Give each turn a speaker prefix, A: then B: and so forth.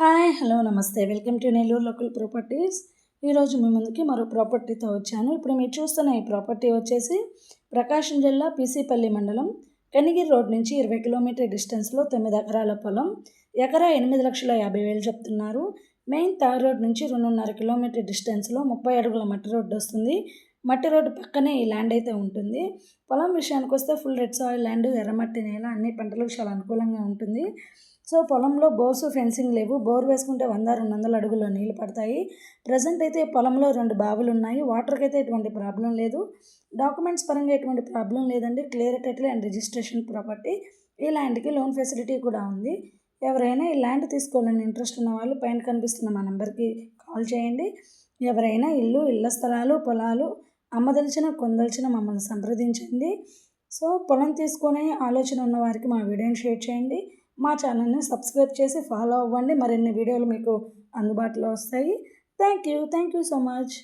A: Hi hello నమస్తే. Welcome to Nellore local properties. ఈరోజు మీ ముందుకి మరో ప్రాపర్టీతో వచ్చాను. ఇప్పుడు మీరు చూస్తున్న ఈ ప్రాపర్టీ వచ్చేసి ప్రకాశం జిల్లా పీసీపల్లి మండలం కనిగిరి రోడ్ నుంచి ఇరవై కిలోమీటర్ డిస్టెన్స్లో తొమ్మిది ఎకరాల పొలం. ఎకరా ఎనిమిది లక్షల యాభై వేలు చెప్తున్నారు. మెయిన్ తార్ రోడ్ నుంచి రెండున్నర కిలోమీటర్ డిస్టెన్స్లో ముప్పై అడుగుల మట్టి రోడ్డు వస్తుంది. మట్టి రోడ్డు పక్కనే ఈ ల్యాండ్ అయితే ఉంటుంది. పొలం విషయానికి వస్తే ఫుల్ రెడ్ సాయిల్ ల్యాండ్ ఎర్రమట్టి నేల అన్ని పంటలకు చాలా అనుకూలంగా ఉంటుంది. సో పొలంలో బోర్సు ఫెన్సింగ్ లేవు. బోర్ వేసుకుంటే వంద రెండు వందల అడుగుల్లో నీళ్ళు పడతాయి. ప్రజెంట్ అయితే పొలంలో రెండు బావులు ఉన్నాయి. వాటర్కి అయితే ఎటువంటి ప్రాబ్లం లేదు. డాక్యుమెంట్స్ పరంగా ఎటువంటి ప్రాబ్లం లేదండి. Clear title and registration property. ఈ ల్యాండ్కి లోన్ ఫెసిలిటీ కూడా ఉంది. ఎవరైనా ఈ ల్యాండ్ తీసుకోవాలని ఇంట్రెస్ట్ ఉన్న వాళ్ళు పైన కనిపిస్తున్న మా నెంబర్కి కాల్ చేయండి. ఎవరైనా ఇల్లు ఇళ్ళ స్థలాలు పొలాలు అమ్మదలిచిన కొందలిచిన మమ్మల్ని సంప్రదించండి. సో పొలం తీసుకునే ఆలోచన ఉన్న వారికి మా వీడియోని షేర్ చేయండి. మా ఛానల్ని సబ్స్క్రైబ్ చేసి ఫాలో అవ్వండి. మరిన్ని వీడియోలు మీకు అందుబాటులో వస్తాయి. Thank you. Thank you so much.